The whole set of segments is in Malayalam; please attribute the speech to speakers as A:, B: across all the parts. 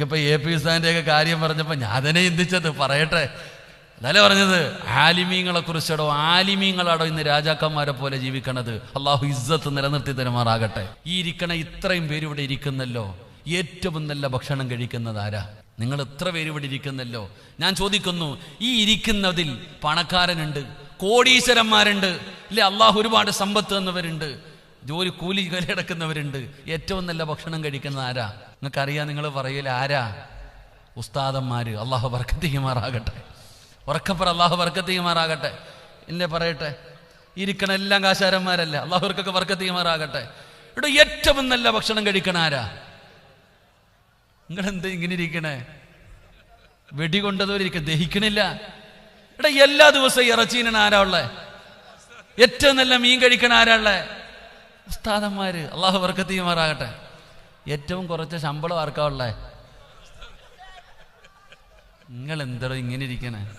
A: ഇപ്പൊ എ പി സാന്റെയൊക്കെ കാര്യം പറഞ്ഞപ്പോൾ ഞാൻ തന്നെ ചിന്തിച്ചത് പറയട്ടെ. അതല്ലേ പറഞ്ഞത്? ആലിമീങ്ങളെ കുറിച്ചടോ ആലിമീങ്ങളാടോ ഇന്ന് രാജാക്കന്മാരെ പോലെ ജീവിക്കണത്. അള്ളാഹു ഇസ്സത്ത് നിലനിർത്തി തരുമാറാകട്ടെ. ഈ ഇരിക്കണ ഇത്രയും പേര് ഇവിടെ ഇരിക്കുന്നല്ലോ. ഏറ്റവും നല്ല ഭക്ഷണം കഴിക്കുന്നത് ആരാ? നിങ്ങൾ എത്ര പേര് ഇവിടെ ഇരിക്കുന്നല്ലോ. ഞാൻ ചോദിക്കുന്നു ഈ ഇരിക്കുന്നതിൽ പണക്കാരനുണ്ട് കോടീശ്വരന്മാരുണ്ട് ഇല്ലേ? അള്ളാഹു ഒരുപാട് സമ്പത്ത് തന്നവരുണ്ട് ജോലി കൂലി കരടക്കുന്നവരുണ്ട് ഏറ്റവും നല്ല ഭക്ഷണം കഴിക്കുന്നത് ആരാ? നിങ്ങൾക്കറിയാം നിങ്ങൾ പറയൂല ആരാ? ഉസ്താദന്മാര്. അള്ളാഹു വർക്കത്തിക്കുമാറാകട്ടെ ഉറക്കപ്പുറ അള്ളാഹു വർക്കത്തിക്കുമാറാകട്ടെ എന്നെ പറയട്ടെ? ഇരിക്കണ എല്ലാം കാശാരന്മാരല്ല? അള്ളാഹുർക്കൊക്കെ വർക്കത്തിക്കുമാറാകട്ടെ ഇവിടെ ഏറ്റവും നല്ല ഭക്ഷണം കഴിക്കണ ആരാ? നിങ്ങളെന്ത് ഇങ്ങനെ ഇരിക്കണേ? വെടി കൊണ്ടതുവരിക്കും ദഹിക്കണില്ല. ഇവിടെ എല്ലാ ദിവസവും ഇറച്ചീനാണ് ആരാ ഉള്ളേ? ഏറ്റവും നല്ല മീൻ കഴിക്കണ ആരാ ഉള്ളേ? ഉസ്താദന്മാര്. അള്ളാഹു വർക്കത്തിയുമാറാകട്ടെ ഏറ്റവും കുറച്ച് ശമ്പളം ആർക്കാ ഉള്ളേ? നിങ്ങൾ എന്തോ ഇങ്ങനെ ഇരിക്കണേ?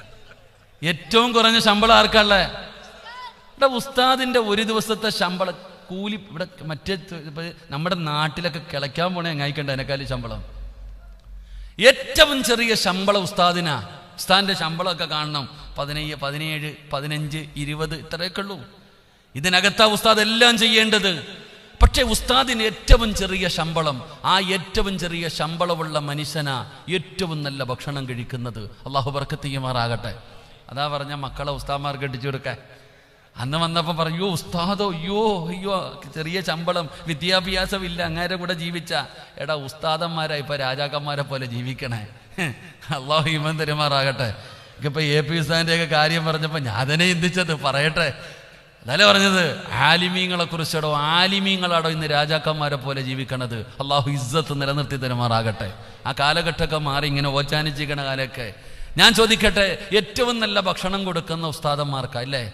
A: ഏറ്റവും കുറഞ്ഞ ശമ്പളം ആർക്കാ ഇവിടെ ഉസ്താദിന്റെ ഒരു ദിവസത്തെ ശമ്പളം കൂലി ഇവിടെ മറ്റേ നമ്മുടെ നാട്ടിലൊക്കെ കിളയ്ക്കാൻ പോണേ അങ്ങായിക്കണ്ട എന്നെക്കാലി ശമ്പളം? ഏറ്റവും ചെറിയ ശമ്പളം ഉസ്താദിനാ. ഉസ്താദിന്റെ ശമ്പളമൊക്കെ കാണണം. പതിനയ്യ പതിനേഴ് പതിനഞ്ച് ഇരുപത് ഇത്രയൊക്കെ ഉള്ളൂ. ഇതിനകത്താ ഉസ്താദ് എല്ലാം ചെയ്യേണ്ടത്. പക്ഷേ ഉസ്താദിന് ഏറ്റവും ചെറിയ ശമ്പളം ആ ഏറ്റവും ചെറിയ ശമ്പളമുള്ള മനുഷ്യനാ ഏറ്റവും നല്ല ഭക്ഷണം കഴിക്കുന്നത്. അള്ളാഹു ബർക്കത്ത് അതാ പറഞ്ഞ മക്കളെ ഉസ്താദ്മാർക്ക് ഇടിച്ചു കൊടുക്കാൻ. അന്ന് വന്നപ്പോൾ പറയൂ ഉസ്താദോ അയ്യോ അയ്യോ ചെറിയ ശമ്പളം വിദ്യാഭ്യാസം ഇല്ല അങ്ങേരെ കൂടെ ജീവിച്ച. എടാ ഉസ്താദന്മാരാ ഇപ്പൊ രാജാക്കന്മാരെ പോലെ ജീവിക്കണേ. അള്ളാഹു ഹിമന്തരിമാറാകട്ടെ തരുമാറാകട്ടെ. ഇപ്പൊ എ പി ഉസ്താദിന്റെ ഒക്കെ കാര്യം പറഞ്ഞപ്പോ ഞാൻ തന്നെ ചിന്തിച്ചത് പറയട്ടെ. അതല്ലേ പറഞ്ഞത്? ആലിമീങ്ങളെ കുറിച്ചടോ ആലിമീങ്ങളാടോ ഇന്ന് രാജാക്കന്മാരെ പോലെ ജീവിക്കണത്. അള്ളാഹു ഇസ്സത്ത് നിലനിർത്തി തരുമാറാകട്ടെ. ആ കാലഘട്ടമൊക്കെ മാറി ഇങ്ങനെ ഓച്ചാനിച്ചിരിക്കണ കാലമൊക്കെ. ഞാൻ ചോദിക്കട്ടെ ഏറ്റവും നല്ല ഭക്ഷണം കൊടുക്കുന്ന ഉസ്താദന്മാർക്കാ അല്ലേ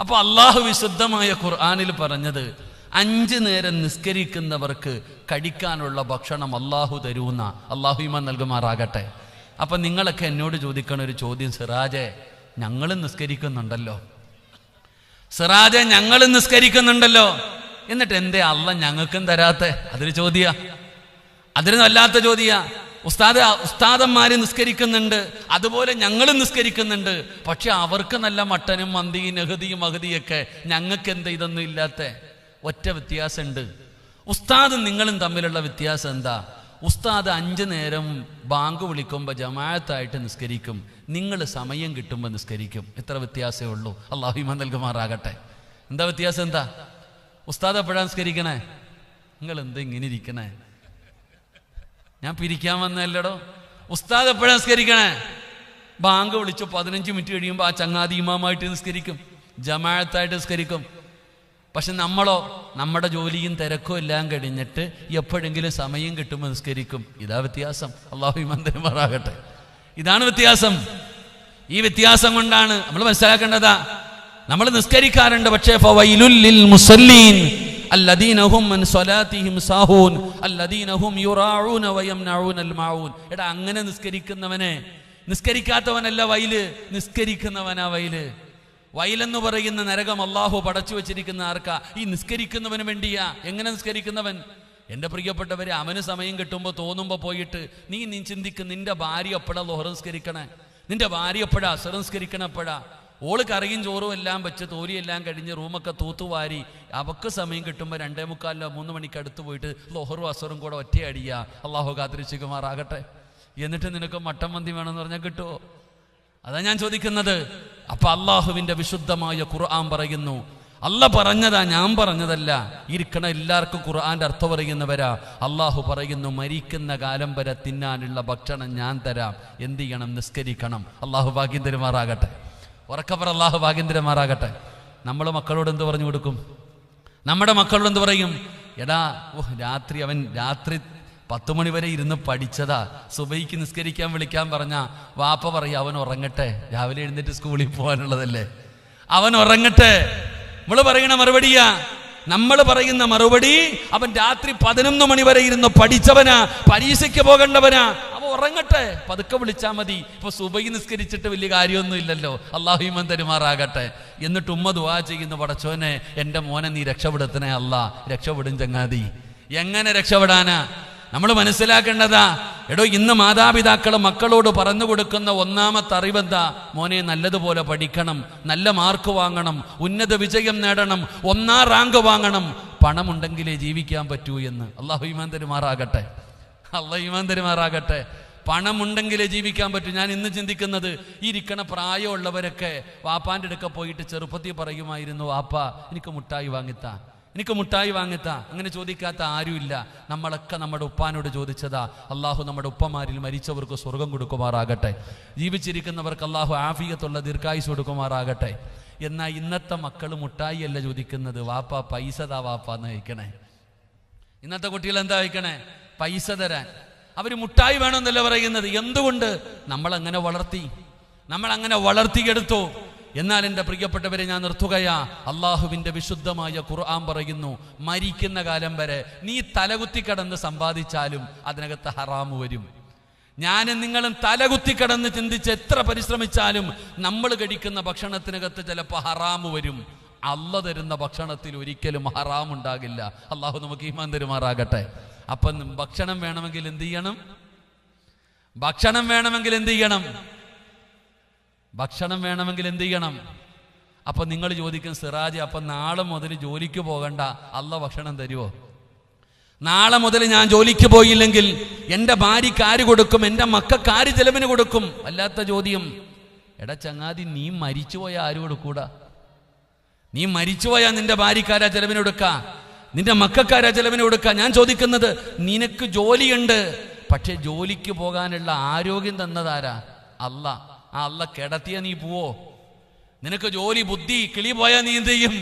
A: അപ്പൊ അള്ളാഹു വിശുദ്ധമായ ഖുർആാനിൽ പറഞ്ഞത് അഞ്ച് നേരം നിസ്കരിക്കുന്നവർക്ക് കഴിക്കാനുള്ള ഭക്ഷണം അള്ളാഹു തരുന്ന. അള്ളാഹു ഇമാൻ നൽകുമാറാകട്ടെ. അപ്പൊ നിങ്ങളൊക്കെ എന്നോട് ചോദിക്കണ ഒരു ചോദ്യം സിറാജെ ഞങ്ങളും നിസ്കരിക്കുന്നുണ്ടല്ലോ. സിറാജെ ഞങ്ങൾ നിസ്കരിക്കുന്നുണ്ടല്ലോ. എന്നിട്ട് എന്തേ അല്ല ഞങ്ങൾക്കും തരാത്തെ? അതൊരു ചോദ്യ. അതൊരു വല്ലാത്ത ചോദ്യ. ഉസ്താദ് ഉസ്താദന്മാര് നിസ്കരിക്കുന്നുണ്ട്. അതുപോലെ ഞങ്ങളും നിസ്കരിക്കുന്നുണ്ട്. പക്ഷെ അവർക്ക് നല്ല മട്ടനും മന്തിയും നഹദിയും അഹതിയൊക്കെ ഞങ്ങൾക്ക് എന്താ ഇതൊന്നും ഇല്ലാത്ത? ഒറ്റ വ്യത്യാസമുണ്ട്. ഉസ്താദും നിങ്ങളും തമ്മിലുള്ള വ്യത്യാസം എന്താ? ഉസ്താദ് അഞ്ചു നേരം ബാങ്ക് വിളിക്കുമ്പോൾ ജമാഅത്തായിട്ട് നിസ്കരിക്കും. നിങ്ങൾ സമയം കിട്ടുമ്പോൾ നിസ്കരിക്കും. എത്ര വ്യത്യാസമേ ഉള്ളൂ. അള്ളാഹിമ നൽകുമാറാകട്ടെ. എന്താ വ്യത്യാസം എന്താ? ഉസ്താദ് എപ്പോഴാണ് നിസ്കരിക്കണേ? നിങ്ങൾ എന്താ ഇങ്ങനെ ഇരിക്കണേ? ഞാൻ പിരിക്കാൻ വന്നല്ലടോ ഉസ്താദ് എപ്പോഴാണ് നിസ്കരിക്കണേ? ബാങ്ക് വിളിച്ചു പതിനഞ്ച് മിനിറ്റ് കഴിയുമ്പോൾ ആ ചങ്ങാതി ഇമാമായിട്ട് നിസ്കരിക്കും. ജമാഅത്തായിട്ട് നിസ്കരിക്കും. പക്ഷെ നമ്മളോ നമ്മുടെ ജോലിയും തിരക്കും എല്ലാം കഴിഞ്ഞിട്ട് എപ്പോഴെങ്കിലും സമയം കിട്ടും നിസ്കരിക്കും. ഇതാ വ്യത്യാസം. അള്ളാഹു മന്ദിരമാറാകട്ടെ ഇതാണ് വ്യത്യാസം. ഈ വ്യത്യാസം കൊണ്ടാണ് നമ്മൾ മനസ്സിലാക്കേണ്ടതാ. നമ്മൾ നിസ്കരിക്കാറുണ്ട് പക്ഷേ മുസല്ലീൻ. അങ്ങനെ നിസ്കരിക്കുന്നവനെ. നിസ്കരിക്കാത്തവനല്ല വയൽ നിസ്കരിക്കുന്നവനാ വയൽ വയലെന്ന് പറയുന്ന നരകം അള്ളാഹു പടച്ചു വെച്ചിരിക്കുന്ന ആർക്കാ? ഈ നിസ്കരിക്കുന്നവന് വേണ്ടിയാ. എങ്ങനെ നിസ്കരിക്കുന്നവൻ? എന്റെ പ്രിയപ്പെട്ടവരെ അവന് സമയം കിട്ടുമ്പോൾ തോന്നുമ്പോൾ പോയിട്ട് നീ നീ ചിന്തിക്കും നിന്റെ ഭാര്യ എപ്പോഴാ ലോഹർ നിസ്കരിക്കണേ? നിന്റെ ഭാര്യ എപ്പോഴാ? അസർ നിസ്കരിക്കണ എപ്പോഴാ? ഓൾ കറിയും ചോറും എല്ലാം വെച്ച് തോലിയെല്ലാം കഴിഞ്ഞ് റൂമൊക്കെ തൂത്തുവാരി അവക്ക് സമയം കിട്ടുമ്പോൾ രണ്ടേ മുക്കാലിലോ മൂന്ന് മണിക്ക് അടുത്ത് പോയിട്ട് ലോഹറും അസറും കൂടെ ഒറ്റയടിയാ. അള്ളാഹു കാത്തിരിച്ചുകുമാറാകട്ടെ എന്നിട്ട് നിനക്ക് മട്ടൻ മന്തി വേണമെന്ന് പറഞ്ഞാൽ കിട്ടുമോ അതാ ഞാൻ ചോദിക്കുന്നത്. അപ്പൊ അള്ളാഹുവിന്റെ വിശുദ്ധമായ ഖുർആൻ പറയുന്നു. അല്ല പറഞ്ഞതാ ഞാൻ പറഞ്ഞതല്ല. ഇരിക്കണ എല്ലാവർക്കും ഖുർആന്റെ അർത്ഥം പറയുന്നവരാ. അള്ളാഹു പറയുന്നു മരിക്കുന്ന കാലം വരെ തിന്നാനുള്ള ഭക്ഷണം ഞാൻ തരാം. എന്ത് ചെയ്യണം? നിസ്കരിക്കണം. അള്ളാഹു ഭാഗ്യം തരുമാറാകട്ടെ ഉറക്കപ്പറ അള്ളാഹു ഭാഗ്യം തരുമാറാകട്ടെ നമ്മൾ മക്കളോട് എന്ത് പറഞ്ഞു കൊടുക്കും? നമ്മുടെ മക്കളോട് എന്ത് പറയും? എടാ ഓഹ് രാത്രി അവൻ രാത്രി പത്ത് മണിവരെ ഇരുന്ന് പഠിച്ചതാ. സുബൈക്ക് നിസ്കരിക്കാൻ വിളിക്കാൻ പറഞ്ഞ വാപ്പ പറയും അവൻ ഉറങ്ങട്ടെ. രാവിലെ എഴുന്നേറ്റ് സ്കൂളിൽ പോകാനുള്ളതല്ലേ? അവൻ ഉറങ്ങട്ടെ. നമ്മൾ പറയണ മറുപടിയാ. നമ്മൾ പറയുന്ന മറുപടി അവൻ രാത്രി പതിനൊന്ന് മണി വരെ ഇരുന്ന് പഠിച്ചവനാ. പരീക്ഷയ്ക്ക് പോകേണ്ടവനാ. അവ ഉറങ്ങട്ടെ. പതുക്കെ വിളിച്ചാൽ മതി. ഇപ്പൊ സുബൈ നിസ്കരിച്ചിട്ട് വലിയ കാര്യമൊന്നും ഇല്ലല്ലോ. അള്ളാഹുമൻ തരുമാറാകട്ടെ. എന്നിട്ട് ഉമ്മ ദുവാ ചെയ്യുന്ന പടച്ചോനെ എന്റെ മോനെ നീ രക്ഷപ്പെടുത്തണേ അല്ല. രക്ഷപ്പെടും ചങ്ങാതി. എങ്ങനെ രക്ഷപ്പെടാനാ? നമ്മൾ മനസ്സിലാക്കേണ്ടതാ എടോ ഇന്ന് മാതാപിതാക്കൾ മക്കളോട് പറഞ്ഞു കൊടുക്കുന്ന ഒന്നാമത്തെ അറിവെന്താ? മോനെ നല്ലതുപോലെ പഠിക്കണം നല്ല മാർക്ക് വാങ്ങണം ഉന്നത വിജയം നേടണം ഒന്നാം റാങ്ക് വാങ്ങണം. പണമുണ്ടെങ്കിലേ ജീവിക്കാൻ പറ്റൂ എന്ന്. അള്ളാഹു ഈമാൻ തരുമാറാകട്ടെ. അള്ളാഹു തരുമാറാകട്ടെ. പണമുണ്ടെങ്കിലേ ജീവിക്കാൻ പറ്റൂ. ഞാൻ ഇന്ന് ചിന്തിക്കുന്നത് ഈ ഇരിക്കണ പ്രായമുള്ളവരൊക്കെ വാപ്പാന്റെ അടുക്ക പോയിട്ട് ചെറുപ്പത്തിൽ പറയുമായിരുന്നു വാപ്പ എനിക്ക് മുട്ടായി വാങ്ങിത്താ. എനിക്ക് മുട്ടായി വാങ്ങിത്താ? അങ്ങനെ ചോദിക്കാത്ത ആരുമില്ല. നമ്മളൊക്കെ നമ്മുടെ ഉപ്പാനോട് ചോദിച്ചതാ. അള്ളാഹു നമ്മുടെ ഉപ്പമാരിൽ മരിച്ചവർക്ക് സ്വർഗം കൊടുക്കുമാറാകട്ടെ. ജീവിച്ചിരിക്കുന്നവർക്ക് അള്ളാഹു ആഫിയത്തുള്ള ദീർഘായുസ് കൊടുക്കുമാറാകട്ടെ. എന്നാൽ ഇന്നത്തെ മക്കൾ മുട്ടായി അല്ല ചോദിക്കുന്നത്. വാപ്പ പൈസ താ വാപ്പ എന്ന് കഴിക്കണേ ഇന്നത്തെ കുട്ടികൾ എന്താ വയ്ക്കണേ പൈസ തരാൻ. അവർ മുട്ടായി വേണമെന്നല്ല പറയുന്നത്? എന്തുകൊണ്ട്? നമ്മൾ അങ്ങനെ വളർത്തി. നമ്മൾ അങ്ങനെ വളർത്തിയെടുത്തു. എന്നാൽ എന്റെ പ്രിയപ്പെട്ടവരെ ഞാൻ നിർത്തുകയാ. അള്ളാഹുവിന്റെ വിശുദ്ധമായ ഖുർആൻ പറയുന്നു മരിക്കുന്ന കാലം വരെ നീ തലകുത്തി കടന്ന് സമ്പാദിച്ചാലും അതിനകത്ത് ഹറാമ് വരും. ഞാനും നിങ്ങളും തലകുത്തി കടന്ന് ചിന്തിച്ച് എത്ര പരിശ്രമിച്ചാലും നമ്മൾ കഴിക്കുന്ന ഭക്ഷണത്തിനകത്ത് ചിലപ്പോൾ ഹറാമ് വരും. അല്ല തരുന്ന ഭക്ഷണത്തിൽ ഒരിക്കലും ഹറാം ഉണ്ടാകില്ല. അള്ളാഹു നമുക്ക് ഈമാൻ തരുമാറാകട്ടെ. അപ്പം ഭക്ഷണം വേണമെങ്കിൽ എന്ത് ചെയ്യണം? ഭക്ഷണം വേണമെങ്കിൽ എന്ത് ചെയ്യണം? ഭക്ഷണം വേണമെങ്കിൽ എന്ത് ചെയ്യണം? അപ്പൊ നിങ്ങൾ ചോദിക്കും സിറാജ് അപ്പൊ നാളെ മുതൽ ജോലിക്ക് പോകണ്ട അല്ല ഭക്ഷണം തരുമോ നാളെ മുതൽ ഞാൻ ജോലിക്ക് പോയില്ലെങ്കിൽ എന്റെ ഭാര്യയ്ക്ക് ആര് കൊടുക്കും? എന്റെ മക്കൾക്ക് ആര് ചെലവിന് കൊടുക്കും? അല്ലാത്ത ചോദ്യം. എടാ ചങ്ങാതി നീ മരിച്ചുപോയ ആര് കൊടുക്കൂടാ? നീ മരിച്ചുപോയാ നിന്റെ ഭാര്യക്കാരാ ചെലവിന് കൊടുക്ക? നിന്റെ മക്കൾക്കാരാ ചെലവിന് കൊടുക്ക? ഞാൻ ചോദിക്കുന്നത് നിനക്ക് ജോലിയുണ്ട് പക്ഷെ ജോലിക്ക് പോകാനുള്ള ആരോഗ്യം തന്നതാരാ? അല്ല. ആ അല്ല കിടത്തിയ നീ പോവോ? നിനക്ക് ജോലി ബുദ്ധി കിളി പോയാൽ നീ എന്ത് ചെയ്യും?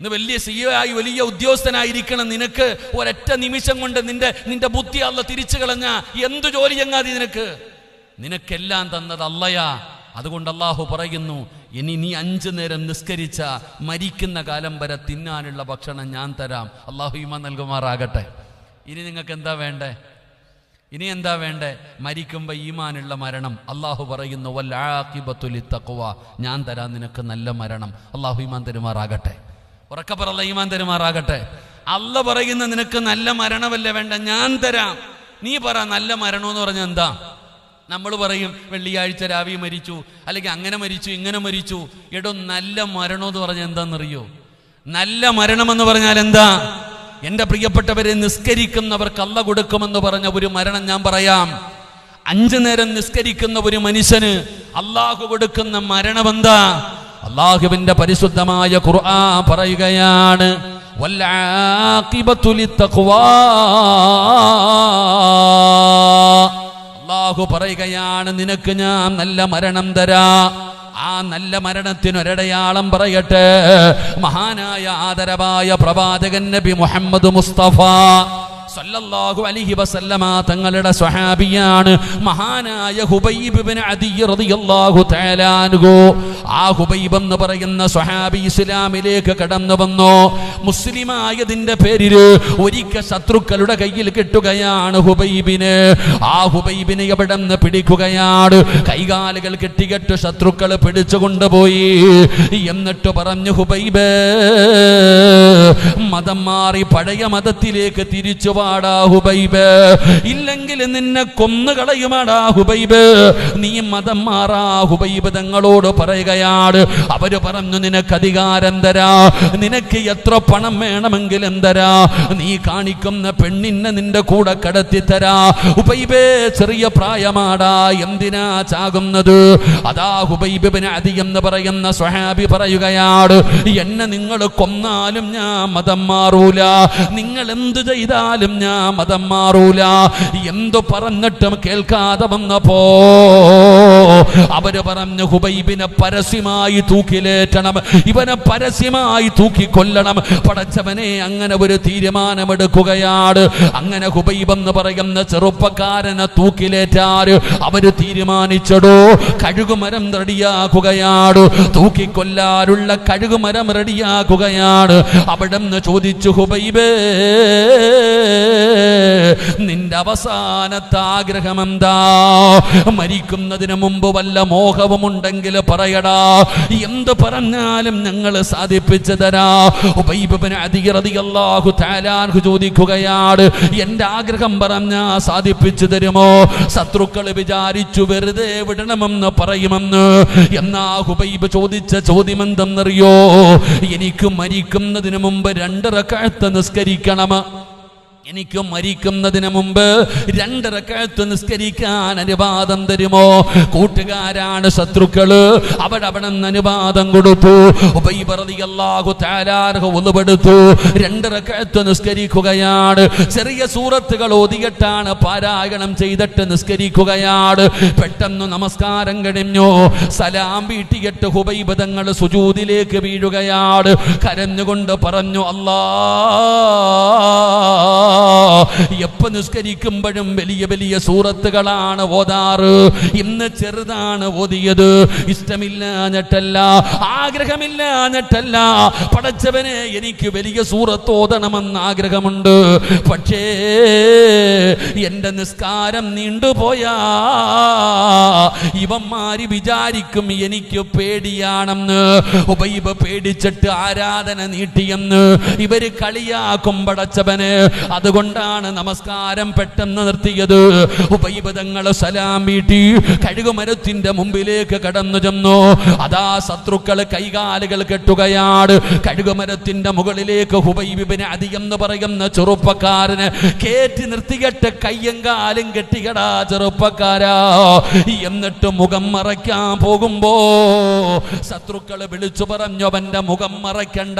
A: ഇന്ന് വലിയ സിഇഒ ആയി വലിയ ഉദ്യോഗസ്ഥനായിരിക്കണം നിനക്ക്. ഒരൊറ്റ നിമിഷം കൊണ്ട് നിന്റെ നിന്റെ ബുദ്ധി അല്ല തിരിച്ചു കളഞ്ഞ എന്തു ജോലി ചങ്ങാതി നിനക്ക്? നിനക്കെല്ലാം തന്നത് അല്ലയാ അതുകൊണ്ട് അള്ളാഹു പറയുന്നു ഇനി നീ അഞ്ചു നേരം നിസ്കരിച്ച മരിക്കുന്ന കാലം വരെ തിന്നാനുള്ള ഭക്ഷണം ഞാൻ തരാം. അള്ളാഹു ഇമ നൽകുമാറാകട്ടെ. ഇനി നിങ്ങൾക്ക് എന്താ വേണ്ടേ? ഇനി എന്താ വേണ്ടേ? മരിക്കുമ്പോൾ ഈമാനുള്ള മരണം. അള്ളാഹു പറയുന്നു വല്ലാഖിബത്തുലി തക്കുവ ഞാൻ തരാം നിനക്ക് നല്ല മരണം. അള്ളാഹു ഈമാൻ തരുമാറാകട്ടെ. ഉറക്ക പറല്ല ഈമാൻ തരുമാറാകട്ടെ. അല്ല പറയുന്ന നിനക്ക് നല്ല മരണമല്ലേ വേണ്ട ഞാൻ തരാം. നീ പറ നല്ല മരണം എന്ന് പറഞ്ഞാൽ എന്താ? നമ്മൾ പറയും വെള്ളിയാഴ്ച രാവി മരിച്ചു അല്ലെങ്കിൽ അങ്ങനെ മരിച്ചു ഇങ്ങനെ മരിച്ചു. എടോ നല്ല മരണം എന്ന് പറഞ്ഞാൽ എന്താണെന്നറിയോ നല്ല മരണമെന്ന് പറഞ്ഞാൽ എന്താ? എന്റെ പ്രിയപ്പെട്ടവരെ നിസ്കരിക്കുന്നവർക്ക് അല്ല കൊടുക്കുമെന്ന് പറഞ്ഞ ഒരു മരണം ഞാൻ പറയാം. അഞ്ചു നേരം നിസ്കരിക്കുന്ന ഒരു മനുഷ്യന് അള്ളാഹു കൊടുക്കുന്ന മരണമെന്താ? അള്ളാഹുവിന്റെ പരിശുദ്ധമായ ഖുർആൻ പറയുകയാണ്. അള്ളാഹു പറയുകയാണ് നിനക്ക് ഞാൻ നല്ല മരണം തരാ. ആ നല്ല മരണത്തിനൊരടയാളം പറയട്ടെ. മഹാനായ ആദരവായ പ്രവാചകൻ നബി മുഹമ്മദ് മുസ്തഫ സല്ലല്ലാഹു അലൈഹി വസല്ലമ തങ്ങളുടെ സ്വഹാബിയാണ്. മഹാനായ ഹുബൈബ് ഇബ്നു അദി റളിയല്ലാഹു തആല ആ ഹുബൈബ് എന്ന് പറയുന്ന സ്വഹാബി ഇസ്ലാമിലേക്ക് കടന്നു വന്നു. മുസ്ലിമായതിന്റെ പേരിൽ ഒരിക്കൽ ശത്രുക്കളുടെ കയ്യിൽ കിട്ടുകയാണ് ഹുബൈബിന്. ആ ഹുബൈബിനെ എവിടെ നിന്ന് പിടിക്കുകയാണ്? കൈകാലുകൾ കെട്ടികെട്ട് ശത്രുക്കൾ പിടിച്ചു കൊണ്ടുപോയി. എന്നിട്ട് പറഞ്ഞു ഹുബൈബ് മതം മാറി പഴയ മതത്തിലേക്ക് തിരിച്ചു പാടാ ഹുബൈബ്. ഇല്ലെങ്കിൽ നിന്നെ കൊന്നുകളയുമാടാ ഹുബൈബ്. നീ മതം മാറാ ഹുബൈബ് തങ്ങളോട് പറയുകയാണ്. അവർ പറഞ്ഞു നിനക്ക് അധികാരം തരാ. നിനക്ക് എത്ര പണം വേണമെങ്കിൽ എന്തരാ? നീ കാണിക്കുന്ന പെണ്ണിനെ നിന്റെ കൂടെ കടത്തി തരാ ഉപൈബേ ചെറിയ പ്രായമാടാ. എന്തിനാ ചാകുന്നത്? അതാ ഹുബൈബിന് അതി എന്ന് പറയുന്ന സ്വഹാബി പറയുകയാണ് എന്നെ നിങ്ങൾ കൊന്നാലും ഞാൻ മതം മാറൂല. നിങ്ങൾ എന്ത് ചെയ്താലും ഞാൻ മതം മാറൂല. എന്തു പറഞ്ഞിട്ടും കേൾക്കാതെ വന്നപ്പോ അവർ പറഞ്ഞു ഹുബൈബിനെ പരസ്യമായി തൂക്കിലേറ്റണം. ഇവനെ പരസ്യമായി തൂക്കിക്കൊല്ലണം. പടച്ചവനെ അങ്ങനെ ഒരു തീരുമാനമെടുക്കുകയാണ്. അങ്ങനെ ഹുബൈബെന്ന് പറയുന്ന ചെറുപ്പക്കാരനെ തൂക്കിലേറ്റാറ്. അവർ തീരുമാനിച്ചടോ കഴുകുമരം റെഡിയാക്കുകയാണ്. തൂക്കിക്കൊല്ലാനുള്ള കഴുകുമരം റെഡിയാക്കുകയാണ്. അവിടെ നിന്ന് ചോദിച്ചു ഹുബൈബേ നിന്റെ അവസാനത്തെ ആഗ്രഹം എന്താ മരിക്കുന്നതിന് മുമ്പ് വല്ല മോഹവുമുണ്ടെങ്കിൽ പറയടാ. എന്ത് പറഞ്ഞാലും ഞങ്ങൾ സാധിപ്പിച്ചു തരാ. ചോദിക്കുകയാണ് എന്റെ ആഗ്രഹം പറഞ്ഞ സാധിപ്പിച്ചു തരുമോ? ശത്രുക്കൾ വിചാരിച്ചു വെറുതെ വിടണമെന്ന് പറയുമെന്ന്. എന്നാ ഹുബൈബ് ചോദിച്ച ചോദ്യം എന്തെന്നറിയോ എനിക്ക് മരിക്കുന്നതിന് മുമ്പ് രണ്ടര കഴുത്ത് നിസ്കരിക്കണം. എനിക്ക് മരിക്കുന്നതിന് മുമ്പ് രണ്ടരക്കഴത്ത് നിസ്കരിക്കാൻ അനുവാദം തരുമോ? കൂട്ടുകാരാണ് ശത്രുക്കൾ. അവരവിടെ അനുവാദം കൊടുത്തു. ഉബൈബറതിയല്ലാഹു താലാർഹ ഒന്നുപെടുത്തു രണ്ടരക്കഴത്ത് നിസ്കരിക്കുകയാണ്. ചെറിയ സൂറത്തുകൾ ഓതിയിട്ടാണ് പാരായണം ചെയ്തിട്ട് നിസ്കരിക്കുകയാണ്. പെട്ടെന്ന് നമസ്കാരം കഴിഞ്ഞു. സലാം വീട്ടിയിട്ട് ഹുബൈബദങ്ങൾ സുജൂതിലേക്ക് വീഴുകയാണ്. കരഞ്ഞുകൊണ്ട് പറഞ്ഞു അല്ലാ എപ്പോ നിസ്കരിക്കുമ്പോഴും വലിയ വലിയ സൂറത്തുകളാണ് ഓതാറ്. ഇന്ന് ചെറുതാണ് ഓതിയത്. ഇഷ്ടമില്ലാഞ്ഞിട്ടല്ല ആഗ്രഹമില്ലാഞ്ഞിട്ടല്ല. പടച്ചവനെ എനിക്ക് വലിയ സൂറത്ത് ഓതണമെന്ന് ആഗ്രഹമുണ്ട്. പക്ഷേ എന്റെ നിസ്കാരം നീണ്ടുപോയാ. ഇവന്മാര് വിചാരിക്കും എനിക്ക് പേടിയാണെന്ന്. ഉപൈബ പേടിച്ചിട്ട് ആരാധന നീട്ടിയെന്ന്. ഇവർ കളിയാക്കും പടച്ചവന്. അതുകൊണ്ടാണ് നമസ്കാരം പെട്ടെന്ന് നിർത്തിയത്. ഉപൈബതങ്ങൾ സലാം വീട്ടി കഴുകുമരത്തിന്റെ മുമ്പിലേക്ക് കടന്നു ചെന്നു. അതാ ശത്രുക്കൾ കൈകാലുകൾ കെട്ടുകയാണ് കഴുകുമരത്തിന്റെ മുകളിലേക്ക് ഹുബൈബിനെ അധികം പറയുന്ന ചെറുപ്പക്കാരന് കേറ്റി നിർത്തികെട്ട് കയ്യും കാലും കെട്ടികടാ ചെറുപ്പക്കാരാ. എന്നിട്ട് മുഖം മറയ്ക്കാൻ പോകുമ്പോ ശത്രുക്കൾ വിളിച്ചു പറഞ്ഞു അവന്റെ മുഖം മറയ്ക്കണ്ട.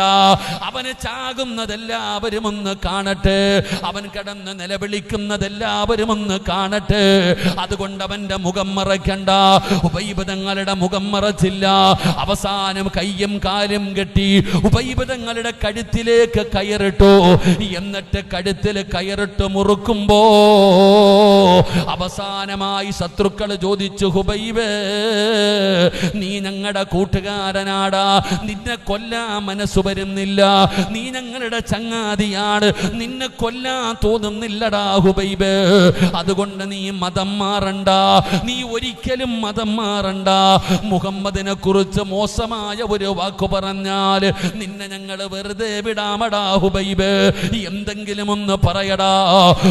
A: അവന് ചാകുന്നതെല്ലാവരും ഒന്ന് കാണട്ടെ. അവൻ കിടന്ന് നിലവിളിക്കുന്നതെല്ലാവരും ഒന്ന് കാണട്ടെ. അതുകൊണ്ട് അവന്റെ മുഖം മറയ്ക്കണ്ട. ഉപൈപതങ്ങളുടെ മുഖം മറച്ചില്ല. അവസാനം കയ്യും കാലും കെട്ടി ഉപൈപതങ്ങളുടെ കഴുത്തിലേക്ക് കയറിട്ടു. എന്നിട്ട് കഴുത്തിൽ കയറിട്ട് മുറുക്കുമ്പോ അവസാനമായി ശത്രുക്കൾ ചോദിച്ചു ഹുബൈബ് നീ ഞങ്ങളുടെ കൂട്ടുകാരനാടാ. നിന്നെ കൊല്ലാൻ മനസ്സു വരുന്നില്ല. നീ ഞങ്ങളുടെ ചങ്ങാതിയാണ്. നിന്നെ കൊല്ലാൻ തോന്നുന്നില്ലടാ ഹുബൈബ്. അതുകൊണ്ട് നീ മതം മാറണ്ട. നീ ഒരിക്കലും മതം മാറണ്ട. മുഹമ്മദിനെ കുറിച്ച് മോശമായ ഒരു വാക്ക് പറഞ്ഞാൽ നിന്നെ ഞങ്ങൾ വെറുതെ വിടാമടാ ഹുബൈബ്. എന്തെങ്കിലും ഒന്ന് പറയടാ.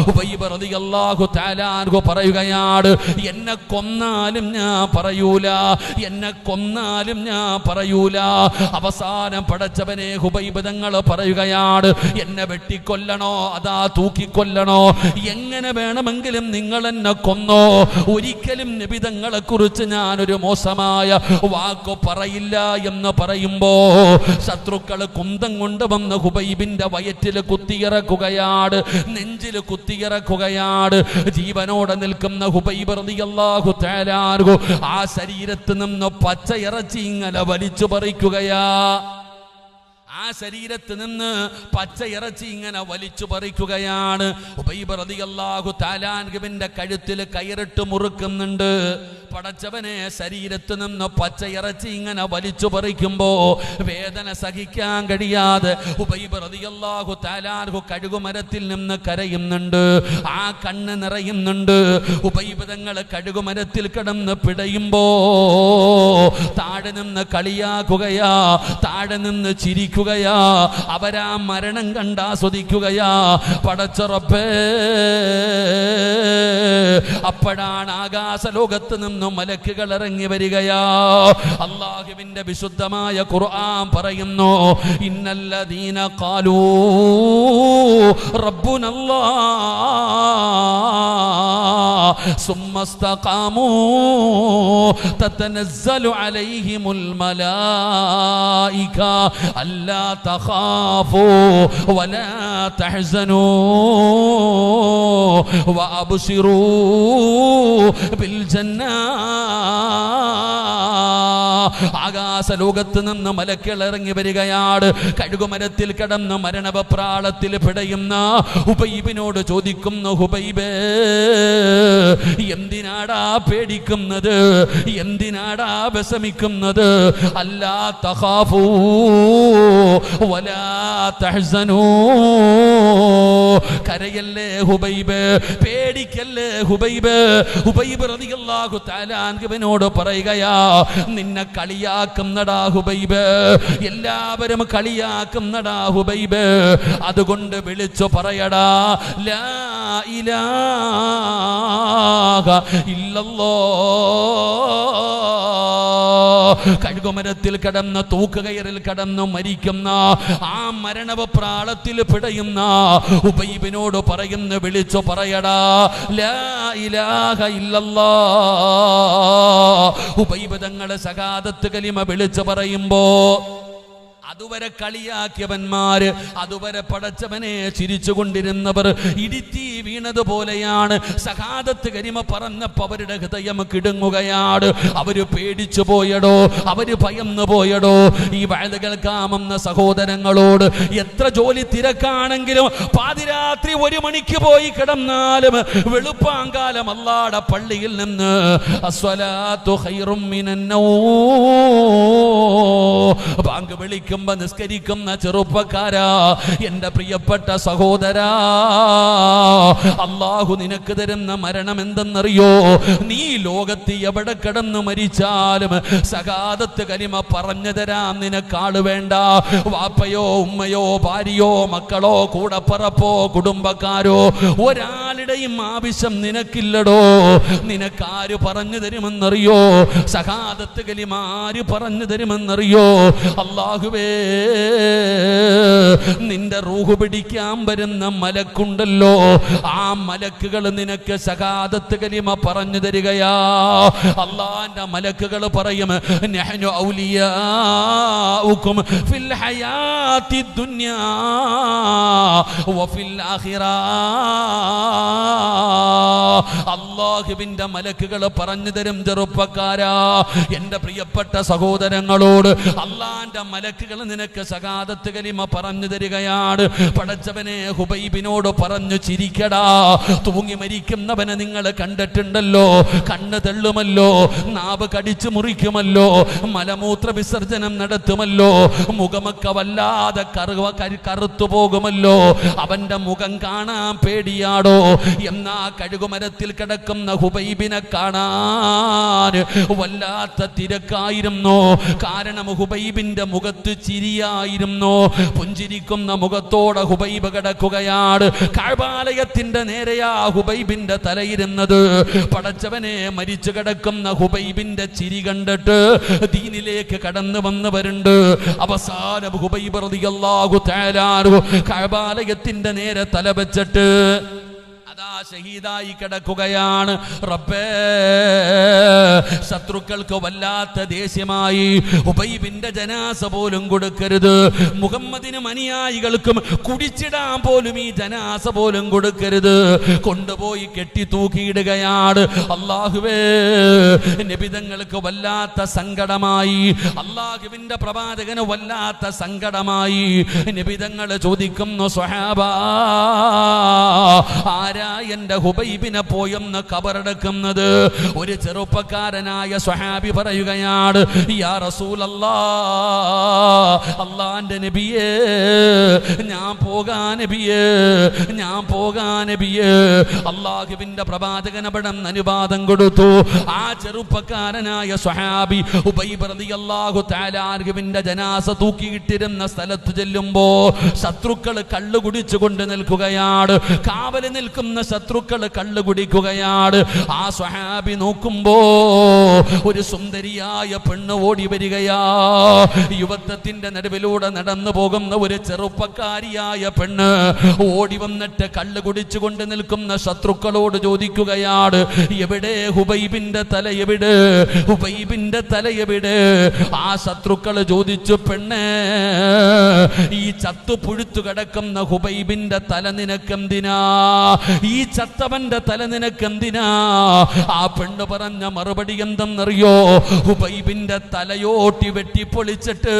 A: ഹുബൈബ് റളിയല്ലാഹു തആലാൻഹു പറയുകയാണ് എന്നെ കൊന്നാലും ഞാൻ പറയൂല. എന്നെ കൊന്നാലും ഞാൻ പറയൂല. അവസാനം പടച്ചവനെ ഹുബൈബ് തങ്ങൾ പറയുകയാണ് എന്നെ വെട്ടിക്കൊല്ലണോ? അതാ തൂക്കിക്കൊല്ലണോ? എങ്ങനെ വേണമെങ്കിലും നിങ്ങൾ എന്നെ കൊന്നോ? ഒരിക്കലും നിബിതങ്ങളെ കുറിച്ച് ഞാനൊരു മോശമായ വാക്ക് പറയില്ല എന്ന് പറയുമ്പോ ശത്രുക്കൾ കുന്തം കൊണ്ടുവന്ന് ഹുബൈബിന്റെ വയറ്റിൽ കുത്തിയിറക്കുകയാണ് നെഞ്ചിൽ കുത്തിയിറക്കുകയാണ്. ജീവനോടെ നിൽക്കുന്ന ഹുബൈബ് റളിയല്ലാഹു ആ ശരീരത്ത് നിന്ന് പച്ചയിറച്ചി ഇങ്ങനെ വലിച്ചു പറിക്കുകയാ. ശരീരത്ത് നിന്ന് പച്ച ഇറച്ചി ഇങ്ങനെ വലിച്ചു പറിക്കുകയാണ്. ഉബൈബ് റളിയല്ലാഹു താലാൻഗുവിന്റെ കഴുത്തിൽ കയറിട്ട് മുറുക്കുന്നുണ്ട്. പടച്ചവനെ ശരീരത്ത് നിന്ന് പച്ച ഇറച്ചി ഇങ്ങനെ വലിച്ചു പറിക്കുമ്പോ വേദന സഹിക്കാൻ കഴിയാതെ ഉബൈബ് റളിയല്ലാഹു താലാൻഹു കഴുകുമരത്തിൽ നിന്ന് കരയുന്നുണ്ട്. ആ കണ്ണ് നിറയുന്നുണ്ട്. ഉപൈബതങ്ങൾ കഴുകുമരത്തിൽ കിടന്ന് പിടയുമ്പോ താഴെ നിന്ന് കളിയാക്കുകയാ താഴെ നിന്ന് ചിരിക്കുകയാ അവരാ മരണം കണ്ടാസ്വദിക്കുകയാ പടച്ചുറപ്പേ അപ്പോഴാണ് ആകാശ ലോകത്ത് നിന്നും മലക്കുകൾ ഇറങ്ങി വരികയാ അള്ളാഹുവിന്റെ വിശുദ്ധമായ ഖുർആൻ പറയുന്നു ഇന്നല്ലദീന ഖാലൂ റബ്ബുനല്ലാ ثم استقاموا تتنزل عليهم الملائكة ألا تخافوا ولا تحزنوا وأبصروا بالجنة ആകാശ ലോകത്ത് നിന്ന് മലക്കൾ ഇറങ്ങി വരികയാണ് കഴുകുമരത്തിൽ കിടന്ന് മരണവപ്രാളത്തിൽ പിടയുന്ന ഹുബൈബിനോട് ചോദിക്കുന്നു ഹുബൈബേ എന്തിനാടാ പേടിക്കുന്നത്? എന്തിനാടാ വിഷമിക്കുന്നത്? അല്ലാ തഹാഫൂ വലാ തഹ്സനൂ. കരയല്ലേ ഹുബൈബ്? പേടിക്കല്ലേ ഹുബൈബ്? ഹുബൈബ് റളിയല്ലാഹു പറയുകയാ നിന്നെ കളിയാക്കുന്നടാ ഹുബൈബ്. എല്ലാവരും കളിയാക്കുന്നടാ ഹുബൈബ്. അതുകൊണ്ട് വിളിച്ചു പറയടാ ലാ ഇലാഹ ഇല്ലല്ലോ. കഴുകുമരത്തിൽ കടന്ന് തൂക്കുകയറിൽ കടന്നു മരിക്കുന്ന ആ മരണവ പ്രാളത്തിൽ പിടയുന്ന ഉബൈബിനോട് പറയുന്നു വിളിച്ചു പറയടാ ഉബൈബ് തങ്ങളെ സകാദത്ത് കലിമ വിളിച്ചു പറയുമ്പോ അതുവരെ കളിയാക്കിയവന്മാര് അതുവരെ പടച്ചവനെ ചിരിച്ചുകൊണ്ടിരുന്നവർ ഇടിത്തി വീണതുപോലെയാണ് സഹാദത്ത് കരിമ പറഞ്ഞപ്പോ അവരുടെ ഹൃദയം കിടുങ്ങുകയാണ്. അവർ പേടിച്ചു പോയടോ അവർ ഭയന്നു പോയടോ. ഈ വയത് കേൾക്കാമെന്ന സഹോദരങ്ങളോട് എത്ര ജോലി തിരക്കാണെങ്കിലും പാതിരാത്രി ഒരു മണിക്ക് പോയി കിടന്നാലും വെളുപ്പാങ്കാലം അല്ലാട പള്ളിയിൽ നിന്ന് അസ്വലാത്തു ഖൈറും മിനന്നൗ. വിളിക്കുമ്പോ നിസ്കരിക്കുന്ന ചെറുപ്പക്കാരാ എന്റെ പ്രിയപ്പെട്ട സഹോദരാ അള്ളാഹു നിനക്ക് തരുന്ന മരണം എന്തെന്നറിയോ? നീ ലോകത്ത് എവിടെ കിടന്ന് മരിച്ചാലും സകാദത്ത് കരിമ പറഞ്ഞു തരാം നിനക്കാൾ വേണ്ട. വാപ്പയോ ഉമ്മയോ ഭാര്യയോ മക്കളോ കൂടപ്പറപ്പോ കുടുംബക്കാരോ ഒരാളുടെയും ആവശ്യം നിനക്കില്ലടോ. നിനക്കാര് പറഞ്ഞു തരുമെന്നറിയോ? സഹാദത്ത് കലിമ ആര് പറഞ്ഞു തരുമെന്നറിയോ? അള്ളാഹുവേ നിന്റെ റൂഹ് പിടിക്കാൻ വരുന്ന മലക്കുണ്ടല്ലോ. ആ മലക്കുകൾ നിനക്ക് സകാദത്ത് കലിമ പറഞ്ഞു തരികയാ. അള്ളാന്റെ മലക്കുകൾ പറയും അള്ളാഹുവിന്റെ മലക്കുകൾ പറഞ്ഞു തരും ചെറുപ്പക്കാരാ. എന്റെ പ്രിയപ്പെട്ട സഹോദരങ്ങളോട് അള്ളാന്റെ മലക്കുകൾ നിനക്ക് സകാദത്ത് കലിമ പറഞ്ഞു തരികയാണ്. പടച്ചവനെ ഹുബൈബിനോട് പറഞ്ഞു ചിരിക്കടാ. തൂങ്ങി മരിക്കുന്നവനെ നിങ്ങൾ കണ്ടിട്ടുണ്ടല്ലോ. കണ്ണ് തള്ളുമല്ലോ. നാവ് കടിച്ചു മുറിക്കുമല്ലോ. മലമൂത്ര വിസർജനം നടത്തുമല്ലോ. മുഖമൊക്കെ വല്ലാതെ കറുവ കറുത്തു പോകുമല്ലോ. അവന്റെ മുഖം കാണാൻ പേടിയാടോ? എന്നാ കഴുകുമരത്തിൽ കിടക്കുന്ന ഹുബൈബിനെ കാണാൻ വല്ലാത്ത തിരക്കായിരുന്നു? കാരണം ഹുബൈബിന്റെ മുഖത്ത് ചിരിയായിരുന്നു? പുഞ്ചിരിക്കുന്ന മുഖത്തോടെ ഹുബൈബ് കിടക്കുകയാണ്. കാഴ്വാലയത്തിന്റെ നേരെയാ ഹുബൈബിന്റെ തലയിരുന്നത്. പടച്ചവനെ മരിച്ചു കിടക്കുന്ന ഹുബൈബിന്റെ ചിരി കണ്ടിട്ട് ദീനിലേക്ക് കടന്നു വന്നവരുണ്ട്. അവസാനം ഹുബൈബ് റളിയല്ലാഹു തആല കാഴ്വാലയത്തിന്റെ നേരെ തല വെച്ചിട്ട് അതാ ഷഹീദായി കിടക്കുകയാണ്. റബ്ബേ ശത്രുക്കൾക്ക് വല്ലാത്ത ദേഷ്യമായി ഉബൈബിന്റെ ജനാസ പോലും കൊടുക്കരുത്. മുഹമ്മദിനും അനുയായികൾക്കും കുടിച്ചിടാൻ പോലും ഈ ജനാസ പോലും കൊടുക്കരുത്. കൊണ്ടുപോയി കെട്ടി തൂക്കിയിടുകയാണ് അള്ളാഹുവേ നിബിതങ്ങൾക്ക് വല്ലാത്ത സങ്കടമായി. അള്ളാഹുവിന്റെ പ്രവാചകന് വല്ലാത്ത സങ്കടമായി. നിബിതങ്ങൾ ചോദിക്കുന്നു സ്വഹാബ ആരാ എന്റെ ഹുബൈബിനെ പോയെന്ന് കബറടക്കുന്നത്? ഒരു ചെറുപ്പക്കാരനായ സ്വഹാബി പറയുകയാണ് യാ അള്ളാന്റെ നബിയേ ഞാൻ പോകാൻ നബിയേ ഞാൻ പോകാൻ നബിയേ. അള്ളാഹുവിന്റെ പ്രവാചകൻ അനുവാദം കൊടുത്തു. ആ ചെറുപ്പക്കാരനായ സ്വഹാബി അൻഹുവിന്റെ ജനാസ തൂക്കിയിട്ടിരുന്ന സ്ഥലത്ത് ചെല്ലുമ്പോ ശത്രുക്കൾ കള്ളു കുടിച്ചുകൊണ്ട് നിൽക്കുകയാണ്. കാവൽ നിൽക്കുന്ന ശത്രുക്കൾ കള്ളു കുടിക്കുകയാണ് ആ സ്വഹാബി നോക്കുമ്പോ ഒരു സുന്ദരിയായ പെണ്ണ് ഓടി വരികയാ. യുവത്വത്തിന്റെ നടുവിലൂടെ നടന്നു പോകുന്ന ഒരു ചെറുപ്പക്കാരിയായ പെണ്ണ് ഓടി വന്നിട്ട് കള്ളു കുടിച്ചുകൊണ്ട് നിൽക്കുന്ന ശത്രുക്കളോട് ചോദിക്കുകയാണ് എവിടെ ഹുബൈബിന്റെ തല എവിടെ? ഹുബൈബിന്റെ തല എവിടെ? ആ ശത്രുക്കൾ ചോദിച്ചു പെണ്ണേ ഈ ചത്തു പുഴുത്തു കിടക്കുന്ന ഹുബൈബിന്റെ തല നിനക്കെന്തിനാ? ഈ ചത്തവന്റെ തല നിനക്ക് എന്തിനാ ആ പെണ്ണ് പറഞ്ഞ മറുപടി എന്തെന്നറിയോ? ഹുബൈബിന്റെ തലയോട്ടി വെട്ടിപ്പൊളിച്ചിട്ട്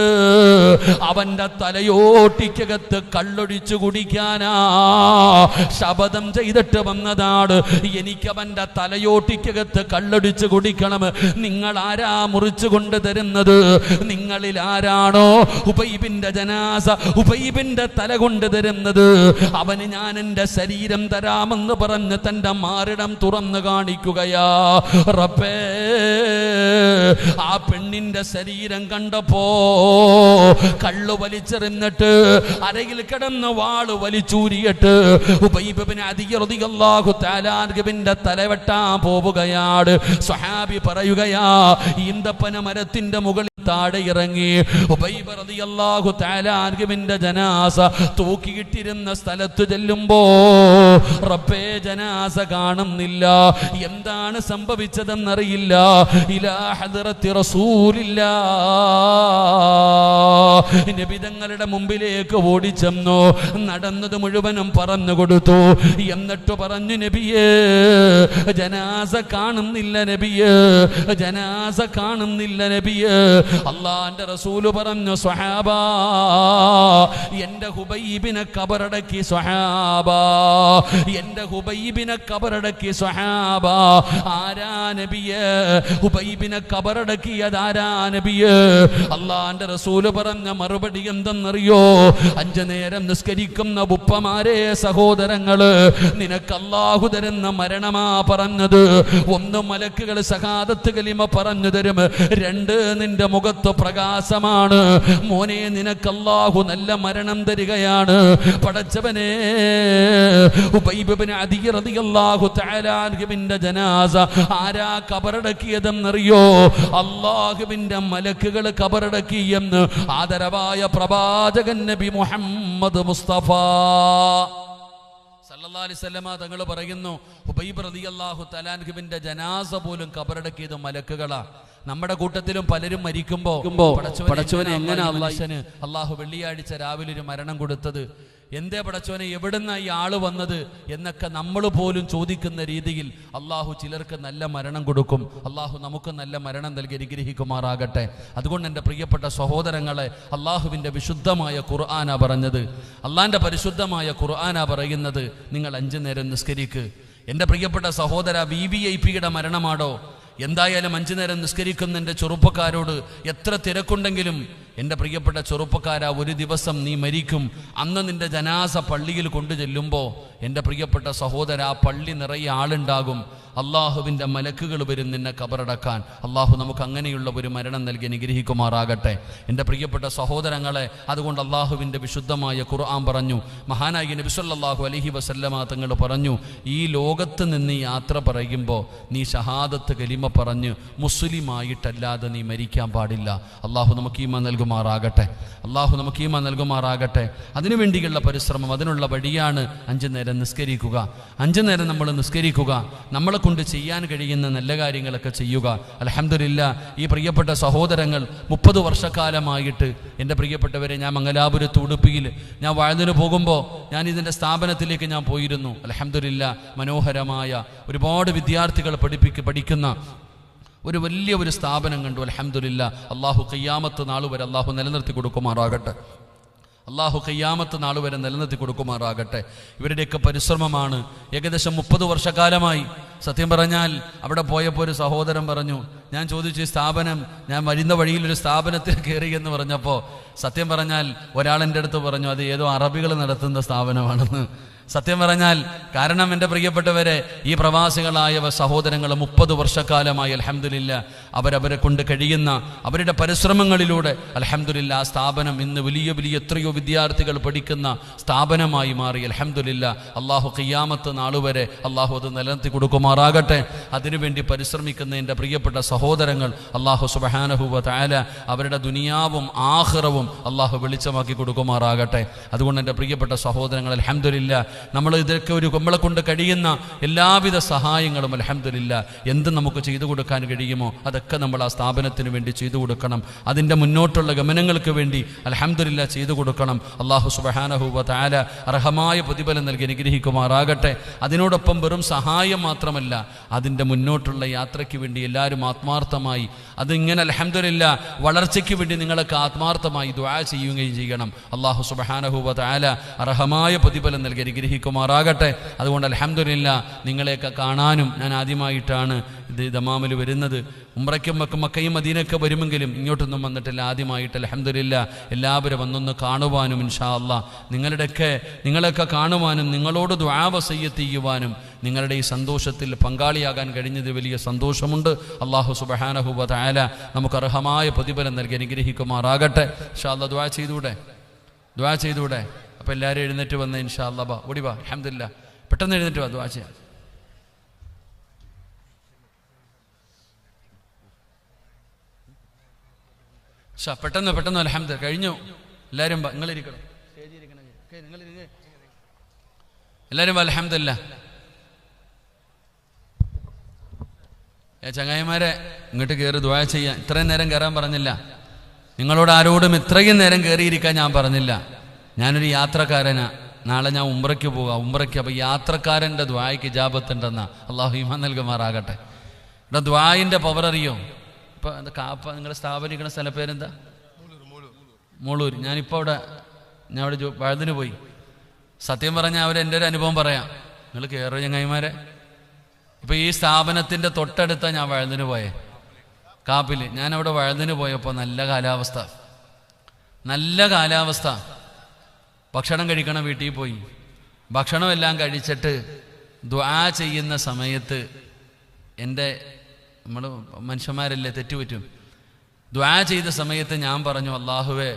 A: അവന്റെ തലയോട്ടിക്കകത്ത് കള്ളൊഴിച്ചു കുടിക്കാനാ. ശപഥം ചെയ്തിട്ട് വന്നതാണ്. എനിക്ക് അവന്റെ തലയോട്ടിക്കകത്ത് കള്ളൊടിച്ചു കുടിക്കണം. നിങ്ങൾ ആരാ മുറിച്ചു കൊണ്ട് തരുന്നത്? നിങ്ങളിൽ ആരാണോ ഉബൈബിന്റെ ജനാസ ഉബൈബിന്റെ തല കൊണ്ട് തരുന്നത്? അവന് ഞാൻ എന്റെ ശരീരം തരാമെന്ന് പറഞ്ഞ് തന്റെ മാറിടം തുറന്നു കാണിക്കുകയാ. റബ്ബേ ആ പെണ്ണിന്റെ ശരീരം കണ്ടപ്പോ കള്ളു വലിച്ചെറിഞ്ഞിട്ട് അരയിൽ കിടന്ന് വാൾ വലിച്ചൂരിയിട്ട് ഉബൈബിന് അധികൃതികല്ലാഹു താലാർഗബിന്റെ തലവെട്ടാൻ പോവുകയാണ്. സ്വഹാബി പറയുകയാ ഈന്തപ്പന മരത്തിന്റെ മുകളിൽ താഴെ ഇറങ്ങി. ഉബൈബറിയാഹു അൻഹുവിന്റെ ജനാസ തൂക്കിയിട്ടിരുന്ന സ്ഥലത്ത് ചെല്ലുമ്പോ റബ്ബേ ജനാസ കാണുന്നില്ല. എന്താണ് സംഭവിച്ചതെന്നറിയില്ല. നബിതങ്ങളുടെ മുമ്പിലേക്ക് ഓടിച്ചെന്നു. നടന്നത് മുഴുവനും പറഞ്ഞു കൊടുത്തു. എന്നിട്ട് പറഞ്ഞു നബിയേ ജനാസ കാണുന്നില്ല നബിയേ. ജനാസ കാണുന്നില്ല നബിയേ. അള്ളാന്റെ റസൂൽ പറഞ്ഞു സ്വഹാബ എന്റെ ഹുബൈബിനെ കബറടക്കി സ്വഹാബ എന്റെ ഹുബൈബിനെ കബറടക്കി സ്വഹാബ ആരാ നബിയെ? ഹുബൈബിനെ കബറടക്കിയത് ആരാ നബിയെ? അള്ളാന്റെ റസൂൽ പറഞ്ഞ മറുപടി എന്തെന്നറിയോ? അഞ്ചു നേരം നിസ്കരിക്കുന്ന ഉപ്പമാരെ സഹോദരങ്ങൾ നിനക്ക് അള്ളാഹു തരുന്ന മരണമാ പറഞ്ഞത്. ഒന്ന് മലക്കുകൾ സഹാദത്ത് കലിമ പറഞ്ഞു തരും. രണ്ട് നിന്റെ മുഖത്ത് പ്രകാശമാണ്. മോനെ നിനക്ക് അള്ളാഹു നല്ല മരണം തരികയാണ്. പടച്ചവനെ ജനാസ ആരാ കബറടക്കിയതെന്നറിയോ? അള്ളാഹുവിന്റെ മലക്കുകൾ കബറടക്കി എന്ന് ആദരവായ പ്രവാചകൻ നബി മുഹമ്മദ് മുസ്തഫ. അലൈഹി തങ്ങൾ പറയുന്നു ഹുബൈബ് റളിയല്ലാഹു തലാൻഹുബിന്റെ ജനാസ പോലും കബറടക്കിയത് മലക്കുകളാ. നമ്മുടെ കൂട്ടത്തിലും പലരും മരിക്കുമ്പോ പടച്ചവനെ എങ്ങനെ അള്ളാഹു വെള്ളിയാഴ്ച രാവിലെ ഒരു മരണം കൊടുത്തത്? എന്തേ പടച്ചോനെ എവിടുന്ന ഈ ആൾ വന്നത് എന്നൊക്കെ നമ്മൾ പോലും ചോദിക്കുന്ന രീതിയിൽ അള്ളാഹു ചിലർക്ക് നല്ല മരണം കൊടുക്കും. അള്ളാഹു നമുക്ക് നല്ല മരണം നൽകി അനുഗ്രഹിക്കുമാറാകട്ടെ. അതുകൊണ്ട് എന്റെ പ്രിയപ്പെട്ട സഹോദരങ്ങളെ അള്ളാഹുവിന്റെ വിശുദ്ധമായ ഖുർആാന പറഞ്ഞത്. അള്ളാഹിന്റെ പരിശുദ്ധമായ ഖുർആാന പറയുന്നത് നിങ്ങൾ അഞ്ചു നേരം നിസ്കരിക്ക്. എന്റെ പ്രിയപ്പെട്ട സഹോദര വി വി ഐ പിയുടെ മരണമാണോ എന്തായാലും അഞ്ചു നേരം നിസ്കരിക്കുന്ന എന്റെ ചെറുപ്പക്കാരോട് എത്ര തിരക്കുണ്ടെങ്കിലും എന്റെ പ്രിയപ്പെട്ട ചെറുപ്പക്കാരാ ഒരു ദിവസം നീ മരിക്കും. അന്ന് നിന്റെ ജനാസ പള്ളിയിൽ കൊണ്ടു ചെല്ലുമ്പോൾ എന്റെ പ്രിയപ്പെട്ട സഹോദര ആ പള്ളി നിറയെ ആളുണ്ടാകും. അള്ളാഹുവിന്റെ മലക്കുകൾ വരും നിന്നെ കബറടക്കാൻ. അള്ളാഹു നമുക്ക് അങ്ങനെയുള്ള ഒരു മരണം നൽകി അനുഗ്രഹിക്കുമാറാകട്ടെ. എന്റെ പ്രിയപ്പെട്ട സഹോദരങ്ങളെ അതുകൊണ്ട് അള്ളാഹുവിന്റെ വിശുദ്ധമായ ഖുർആൻ പറഞ്ഞു. മഹാനായി നബിസല്ലാഹു അലഹി വസല്ലമ തങ്ങൾ പറഞ്ഞു ഈ ലോകത്ത് നിന്ന് യാത്ര പറയുമ്പോൾ നീ ഷഹാദത്ത് കലിമ പറഞ്ഞ് മുസ്ലിമായിട്ടല്ലാതെ നീ മരിക്കാൻ പാടില്ല. അള്ളാഹു നമുക്ക് ഈമ നൽകുമാറാകട്ടെ. അള്ളാഹു നമുക്ക് ഈമ നൽകുമാറാകട്ടെ. അതിനുവേണ്ടിയുള്ള പരിശ്രമം അതിനുള്ള വഴിയാണ് അഞ്ചു നേരം നിസ്കരിക്കുക. അഞ്ചു നേരം നമ്മൾ നിസ്കരിക്കുക. നമ്മളെ കൊണ്ട് ചെയ്യാൻ കഴിയുന്ന നല്ല കാര്യങ്ങളൊക്കെ ചെയ്യുക. അലഹമില്ല ഈ പ്രിയപ്പെട്ട സഹോദരങ്ങൾ മുപ്പത് വർഷക്കാലമായിട്ട് എന്റെ പ്രിയപ്പെട്ടവരെ ഞാൻ മംഗലാപുരത്ത് ഉടുപ്പിയിൽ ഞാൻ വാഴ്ന്നിന് പോകുമ്പോൾ ഞാൻ ഇതിന്റെ സ്ഥാപനത്തിലേക്ക് ഞാൻ പോയിരുന്നു. അലഹമില്ല മനോഹരമായ ഒരുപാട് വിദ്യാർത്ഥികൾ പഠിപ്പിക്ക് പഠിക്കുന്ന ഒരു വലിയ ഒരു സ്ഥാപനം കണ്ടു. അലഹമില്ല അള്ളാഹു കയ്യാമത്ത് നാൾ വരെ അള്ളാഹു നിലനിർത്തി കൊടുക്കുമാറാകട്ടെ. അള്ളാഹു കയ്യാമത്ത് നാൾ വരെ നിലനിർത്തി കൊടുക്കുമാറാകട്ടെ. ഇവരുടെയൊക്കെ പരിശ്രമമാണ് ഏകദേശം മുപ്പത് വർഷക്കാലമായി സത്യം പറഞ്ഞാൽ അവിടെ പോയപ്പോൾ ഒരു സഹോദരൻ പറഞ്ഞു ഞാൻ ചോദിച്ചു സ്ഥാപനം ഞാൻ വരുന്ന വഴിയിൽ ഒരു സ്ഥാപനത്തിൽ കയറി എന്ന് പറഞ്ഞപ്പോൾ സത്യം പറഞ്ഞാൽ ഒരാളെന്റെ അടുത്ത് പറഞ്ഞു അത് ഏതോ അറബികൾ നടത്തുന്ന സ്ഥാപനമാണെന്ന്. സത്യം പറഞ്ഞാൽ കാരണം എന്റെ പ്രിയപ്പെട്ടവരെ ഈ പ്രവാസികളായ സഹോദരങ്ങൾ മുപ്പത് വർഷക്കാലമായി അലഹമില്ല അവരവരെ കൊണ്ട് കഴിയുന്ന അവരുടെ പരിശ്രമങ്ങളിലൂടെ അലഹമില്ല ആ സ്ഥാപനം ഇന്ന് വലിയ വലിയ എത്രയോ വിദ്യാർത്ഥികൾ പഠിക്കുന്ന സ്ഥാപനമായി മാറി അലഹമില്ല അള്ളാഹു കയ്യാമത്ത് നാളുവരെ അള്ളാഹു അത് നിലനിർത്തി കൊടുക്കുമാറാകട്ടെ. അതിനുവേണ്ടി പരിശ്രമിക്കുന്ന എന്റെ പ്രിയപ്പെട്ട സഹോദരങ്ങൾ അള്ളാഹു സുബഹാനഹുവ താല അവരുടെ ദുനിയാവും ആഹ്റവും അള്ളാഹു വെളിച്ചമാക്കി കൊടുക്കുമാറാകട്ടെ. അതുകൊണ്ട് എന്റെ പ്രിയപ്പെട്ട സഹോദരങ്ങൾ അലഹമില്ല നമ്മൾ ഇതൊക്കെ ഒരു നമ്മളെ കൊണ്ട് കഴിയുന്ന എല്ലാവിധ സഹായങ്ങളും അലഹമില്ല എന്ത് നമുക്ക് ചെയ്തു കൊടുക്കാൻ കഴിയുമോ അതൊക്കെ നമ്മൾ ആ സ്ഥാപനത്തിന് വേണ്ടി ചെയ്തു കൊടുക്കണം. അതിന്റെ മുന്നോട്ടുള്ള ഗമനങ്ങൾക്ക് വേണ്ടി അലഹമില്ല ചെയ്തു കൊടുക്കണം. അള്ളാഹു സുബഹാനഹൂബ താല അർഹമായ പ്രതിഫലം നൽകി അനുഗ്രഹിക്കുമാറാകട്ടെ. അതിനോടൊപ്പം വെറും സഹായം മാത്രമല്ല അതിന്റെ മുന്നോട്ടുള്ള യാത്രയ്ക്ക് വേണ്ടി എല്ലാവരും ആത്മാർത്ഥമായി അതിങ്ങനെ അലഹമില്ല വളർച്ചയ്ക്ക് വേണ്ടി നിങ്ങളൊക്കെ ആത്മാർത്ഥമായി ദ്വാ ചെയ്യുകയും ചെയ്യണം. അള്ളാഹു സുബഹാനഹൂബ താല അർഹമായ പ്രതിഫലം നൽകി അനുഗ്രഹിക്കുമാറാകട്ടെ. അതുകൊണ്ട് അലഹമില്ല നിങ്ങളെയൊക്കെ കാണാനും ഞാൻ ആദ്യമായിട്ടാണ് ഇത് ദമാമിൽ വരുന്നത്. ഉമ്രയ്ക്കും മക്കും മക്കയും അതീനൊക്കെ വരുമെങ്കിലും ഇങ്ങോട്ടൊന്നും വന്നിട്ടില്ല. ആദ്യമായിട്ട് അലഹമില്ല എല്ലാവരും വന്നൊന്ന് കാണുവാനും ഇൻഷാ അല്ല നിങ്ങളുടെയൊക്കെ നിങ്ങളെയൊക്കെ കാണുവാനും നിങ്ങളോട് ദ്വാവസയ്യത്ത് ചെയ്യുവാനും നിങ്ങളുടെ ഈ സന്തോഷത്തിൽ പങ്കാളിയാകാൻ കഴിഞ്ഞത് വലിയ സന്തോഷമുണ്ട്. അള്ളാഹു സുബഹാനഹുബ താല നമുക്ക് അർഹമായ പ്രതിഫലം നൽകി അനുഗ്രഹിക്കുമാറാകട്ടെ. ഇൻഷാ അല്ല ദ്വാ ചെയ്തൂടെ? ദ്വാ ചെയ്തൂടെ? അപ്പോൾ എല്ലാവരും എഴുന്നേറ്റ് വന്ന് ഇൻഷാ അല്ലാ ബാ ഓടി വാ അഹമ്മദില്ല പെട്ടെന്ന് എഴുന്നേറ്റ് വാ ദ്വാ ചെയ്യാം. ഷാ പെട്ടെന്ന് പെട്ടെന്ന് അലഹമ്മദ് കഴിഞ്ഞു. എല്ലാവരും നിങ്ങളിരിക്കണം. എല്ലാവരും അലഹമ്മദില്ല ചങ്ങായിമാരെ ഇങ്ങോട്ട് കയറി ദുവാ ചെയ്യാം. ഇത്രയും നേരം കയറാൻ പറഞ്ഞില്ല. നിങ്ങളോട് ആരോടും ഇത്രയും നേരം കയറിയിരിക്കാൻ ഞാൻ പറഞ്ഞില്ല. ഞാനൊരു യാത്രക്കാരനാ. നാളെ ഞാൻ ഉംറയ്ക്ക് പോകാം. ഉംറയ്ക്ക് അപ്പോൾ യാത്രക്കാരന്റെ ദ്വായ്ക്ക് ജാപത്തുണ്ടെന്നാ അള്ളാഹു ഹിമ നൽകുമാറാകട്ടെ. ഇവിടെ ദ്വായിന്റെ പവർ അറിയോ? ഇപ്പം എന്താ കാപ്പ നിങ്ങളുടെ സ്ഥാപനിക്കുന്ന സ്ഥലപ്പേരെന്താ മൂളൂർ. ഞാനിപ്പോൾ അവിടെ ഞാൻ അവിടെ പഴുതിന് പോയി. സത്യം പറഞ്ഞാൽ അവർ എന്റെ ഒരു അനുഭവം പറയാം. നിങ്ങൾ കയറോ ചങ്ങായിമാരെ. ഇപ്പം ഈ സ്ഥാപനത്തിന്റെ തൊട്ടടുത്ത ഞാൻ വഴുതിന് പോയേ. കാപ്പിൽ ഞാൻ അവിടെ വഴുതിന് പോയപ്പോൾ നല്ല കാലാവസ്ഥ. നല്ല കാലാവസ്ഥ. ഭക്ഷണം കഴിക്കണം വീട്ടിൽ പോയി. ഭക്ഷണമെല്ലാം കഴിച്ചിട്ട് ദ്വാ ചെയ്യുന്ന സമയത്ത് എന്റെ നമ്മൾ മനുഷ്യന്മാരല്ലേ തെറ്റുപറ്റും. ദ്വാ ചെയ്ത സമയത്ത് ഞാൻ പറഞ്ഞു അള്ളാഹുവെ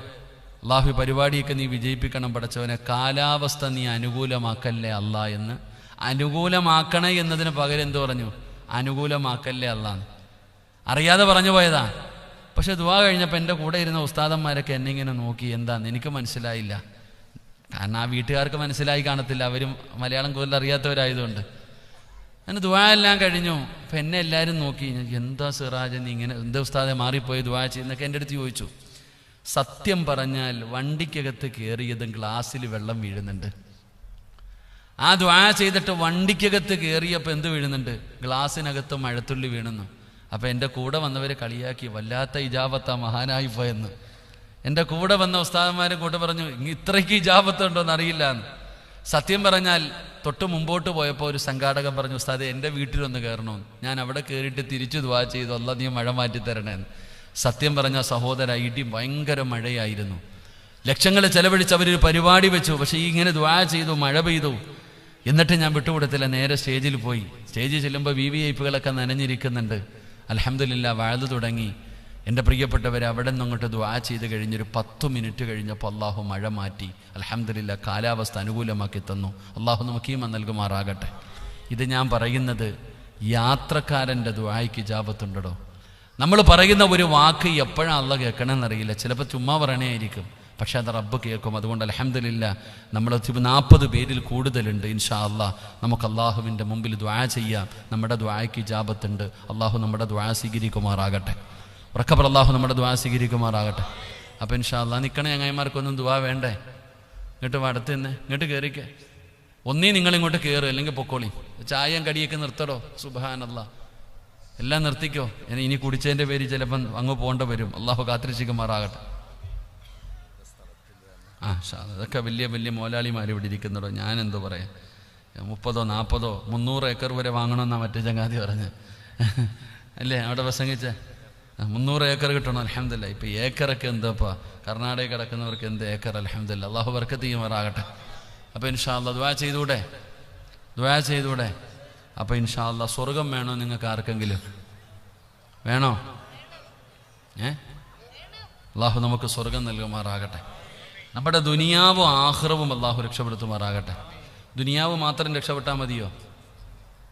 A: അള്ളാഹു പരിപാടിയൊക്കെ നീ വിജയിപ്പിക്കണം പഠിച്ചവനെ കാലാവസ്ഥ നീ അനുകൂലമാക്കല്ലേ അല്ല എന്ന്. അനുകൂലമാക്കണേ എന്നതിന് പകരം എന്ത് പറഞ്ഞു? അനുകൂലമാക്കല്ലേ അല്ലാന്ന് അറിയാതെ പറഞ്ഞു പോയതാ. പക്ഷെ ദുവാ കഴിഞ്ഞപ്പോൾ എന്റെ കൂടെ ഇരുന്ന ഉസ്താദന്മാരൊക്കെ എന്നെ ഇങ്ങനെ നോക്കി. എന്താന്ന്? എനിക്ക് മനസ്സിലായില്ല. കാരണം ആ വീട്ടുകാർക്ക് മനസ്സിലായി കാണത്തില്ല. അവരും മലയാളം കൂടുതൽ അറിയാത്തവരായതുകൊണ്ട്. അങ്ങനെ ദുബായ എല്ലാം കഴിഞ്ഞു. അപ്പം എന്നെ എല്ലാവരും നോക്കി. എന്താ സിറാജ് നീ ഇങ്ങനെ എന്താ ഉസ്താദെ മാറിപ്പോയി ദുവാ ചെയ്യുന്നൊക്കെ എന്റെ അടുത്ത് ചോദിച്ചു. സത്യം പറഞ്ഞാൽ വണ്ടിക്കകത്ത് കയറിയതും ഗ്ലാസ്സിൽ വെള്ളം വീഴുന്നുണ്ട്. ആ ദ്വാ ചെയ്തിട്ട് വണ്ടിക്കകത്ത് കയറിയപ്പോൾ എന്ത് വീഴുന്നുണ്ട്? ഗ്ലാസ്സിനകത്ത് മഴത്തുള്ളി വീണുന്നു. അപ്പം എന്റെ കൂടെ വന്നവരെ കളിയാക്കി. വല്ലാത്ത ഇജാബത്ത മഹാനായി പോയെന്ന്. എന്റെ കൂടെ വന്ന ഉസ്താദന്മാരും കൂടെ പറഞ്ഞു "ഇങ്ങ് ഇത്രയ്ക്ക് ഇജാബത്തുണ്ടോ എന്ന് അറിയില്ല എന്ന്. സത്യം പറഞ്ഞാൽ തൊട്ട് മുമ്പോട്ട് പോയപ്പോൾ ഒരു സംഘാടകൻ പറഞ്ഞു ഉസ്താദെ എന്റെ വീട്ടിലൊന്ന് കയറണമെന്ന് ഞാൻ അവിടെ കയറിയിട്ട് തിരിച്ചു ദ്വാ ചെയ്തു അല്ല നീ മഴ മാറ്റി തരണേന്ന് സത്യം പറഞ്ഞ സഹോദര ഇടി ഭയങ്കര മഴയായിരുന്നു. ലക്ഷങ്ങൾ ചെലവഴിച്ച് അവരൊരു പരിപാടി വെച്ചു പക്ഷേ ഈ ഇങ്ങനെ ദ്വാ ചെയ്തു മഴ പെയ്തു. എന്നിട്ട് ഞാൻ വിട്ടുകൊടുത്തില്ല നേരെ സ്റ്റേജിൽ പോയി. സ്റ്റേജിൽ ചെല്ലുമ്പോൾ വി വി ഐപ്പുകളൊക്കെ നനഞ്ഞിരിക്കുന്നുണ്ട്. അലഹമില്ല വാഴ്ന്നു തുടങ്ങി. എന്റെ പ്രിയപ്പെട്ടവർ അവിടെ നിന്ന് അങ്ങോട്ട് ദ്വാ ചെയ്ത് കഴിഞ്ഞൊരു പത്ത് മിനിറ്റ് കഴിഞ്ഞപ്പോൾ അള്ളാഹു മഴ മാറ്റി. അലഹമില്ല കാലാവസ്ഥ അനുകൂലമാക്കി തന്നു. അള്ളാഹു നമുക്ക് ഈ നൽകുമാറാകട്ടെ. ഇത് ഞാൻ പറയുന്നത് യാത്രക്കാരന്റെ ദ്വായ്ക്ക് ജാപത്തുണ്ടോ നമ്മൾ പറയുന്ന ഒരു വാക്ക് എപ്പോഴാണ് അള്ള കേൾക്കണമെന്നറിയില്ല ചിലപ്പോൾ ചുമ്മാ പറയണേ ആയിരിക്കും പക്ഷെ അത് റബ്ബ് കേൾക്കും. അതുകൊണ്ട് അലഹമില്ല നമ്മൾ നാൽപ്പത് പേരിൽ കൂടുതലുണ്ട് ഇൻഷാ അള്ളാ നമുക്ക് അള്ളാഹുവിന്റെ മുമ്പിൽ ദ്വാ ചെയ്യാം. നമ്മുടെ ദ്വായ്ക്ക് ജാപത്തുണ്ട് അള്ളാഹു നമ്മുടെ ദ്വാ സ്വീകരിക്കുമാറാകട്ടെ. ഉറക്കപ്പർ അള്ളാഹു നമ്മുടെ ദ്വാ സ്വീകരിക്കുമാറാകട്ടെ. അപ്പം ഇൻഷാ അല്ലാ നിൽക്കണ ചങ്ങായിമാർക്കൊന്നും ദ്വാ വേണ്ടേ? ഇങ്ങോട്ട് വടത്ത് തന്നെ ഇങ്ങോട്ട് കയറിക്കേ ഒന്നീ നിങ്ങളിങ്ങോട്ട് കയറുക അല്ലെങ്കിൽ പൊക്കോളി. ചായയും കടിയൊക്കെ നിർത്തടോ. സുബാനല്ല എല്ലാം നിർത്തിക്കോ. ഇനി കുടിച്ചതിന്റെ പേര് ചിലപ്പം അങ്ങ് പോകേണ്ട വരും. അള്ളാഹു കാത്തിരിച്ചിക്കുമാറാകട്ടെ ആ ഷാ അതൊക്കെ വലിയ വലിയ മോലാളിമാർ ഇവിടെ ഇരിക്കുന്നുണ്ടോ? ഞാൻ എന്തോ പറയാം? മുപ്പതോ നാൽപ്പതോ മുന്നൂറ് ഏക്കർ വരെ വാങ്ങണമെന്നാണ് മറ്റേ ചങ്ങാതി പറഞ്ഞ് അല്ലേ? അവിടെ പ്രസംഗിച്ചേ? മുന്നൂറ് ഏക്കർ കിട്ടണം അലഹമില്ല ഇപ്പം ഏക്കറൊക്കെ എന്താപ്പാ? കർണാടക കിടക്കുന്നവർക്ക് എന്ത് ഏക്കർ? അലഹമില്ല അള്ളാഹു വർക്ക് ചെയ്യുമാറാകട്ടെ അപ്പോൾ ഇൻഷാല്ല ദ്വാ ചെയ്തൂടെ? ദ്വാ ചെയ്തൂടെ? അപ്പോൾ ഇൻഷാല്ല സ്വർഗം വേണോ നിങ്ങൾക്ക് ആർക്കെങ്കിലും? വേണോ? ഏ? അള്ളാഹു നമുക്ക് സ്വർഗം നൽകുമാറാകട്ടെ. നമ്മുടെ ദുനിയാവും ആഹ്റവും അള്ളാഹു രക്ഷപ്പെടുത്തുമാറാകട്ടെ. ദുനിയാവ് മാത്രം രക്ഷപ്പെട്ടാൽ മതിയോ?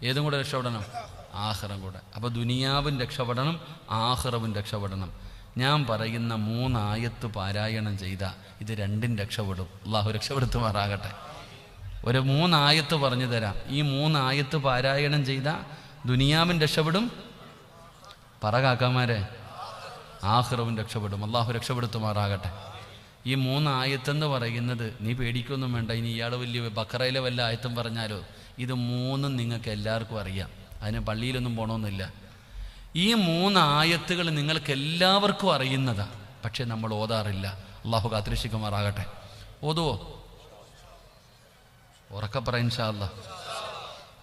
A: ഏതും കൂടെ രക്ഷപ്പെടണം. ആഹ്റം കൂടെ. അപ്പോൾ ദുനിയാവും രക്ഷപ്പെടണം ആഹ്റവും രക്ഷപ്പെടണം. ഞാൻ പറയുന്ന മൂന്നായത്ത് പാരായണം ചെയ്ത ഇത് രണ്ടും രക്ഷപ്പെടും. അള്ളാഹു രക്ഷപ്പെടുത്തുമാറാകട്ടെ. ഒരു മൂന്നായത്ത് പറഞ്ഞു തരാം. ഈ മൂന്നായത്ത് പാരായണം ചെയ്ത ദുനിയാവും രക്ഷപ്പെടും പറ കാക്കാമാരെ ആഹ്റവും രക്ഷപ്പെടും. അള്ളാഹു രക്ഷപ്പെടുത്തുമാറാകട്ടെ. ഈ മൂന്നായത്തെന്ന് പറയുന്നത് നീ പേടിക്കൊന്നും വേണ്ട ഇനി ഇയാൾ വലിയ ബക്കറയിലെ വല്ല ആയത്തും പറഞ്ഞാലോ? ഇത് മൂന്നും നിങ്ങൾക്ക് എല്ലാവർക്കും അറിയാം. അതിന് പള്ളിയിലൊന്നും പോകണമെന്നില്ല ഈ മൂന്ന് ആയത്തുകൾ നിങ്ങൾക്ക് എല്ലാവർക്കും അറിയുന്നതാണ് പക്ഷെ നമ്മൾ ഓതാറില്ല. അള്ളാഹു കാത്തിരക്ഷിക്കുമാറാകട്ടെ. ഓതുവോ? ഉറക്ക പറയിൻഷാ അല്ലാ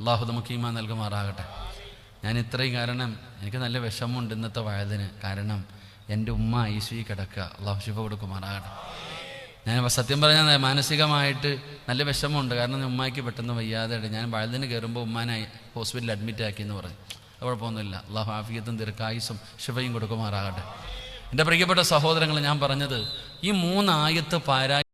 A: അള്ളാഹു നമുക്ക് ഈമാ നൽകുമാറാകട്ടെ. ഞാൻ ഇത്രയും കാരണം എനിക്ക് നല്ല വിഷമമുണ്ട് ഇന്നത്തെ വയതിന്. കാരണം എന്റെ ഉമ്മ ഐ കിടക്കുക. അള്ളാഹു ശിവ കൊടുക്കുമാറാകട്ടെ. ഞാൻ സത്യം പറഞ്ഞാൽ മാനസികമായിട്ട് നല്ല വിഷമമുണ്ട്. കാരണം ഉമ്മാക്ക് പെട്ടെന്ന് വയ്യാതെ ഞാൻ വഴുതിന് കയറുമ്പോൾ ഉമ്മാനെ ഹോസ്പിറ്റലിൽ അഡ്മിറ്റ് ആക്കി എന്ന് പറഞ്ഞു. കുഴപ്പമൊന്നുമില്ല. അള്ളാഹു ആഫിയത്തും ദീർഘായുസും ശിവയും കൊടുക്കുമാറാകട്ടെ. എന്റെ പ്രിയപ്പെട്ട സഹോദരങ്ങൾ ഞാൻ പറഞ്ഞത് ഈ മൂന്നായത്ത് പാരായ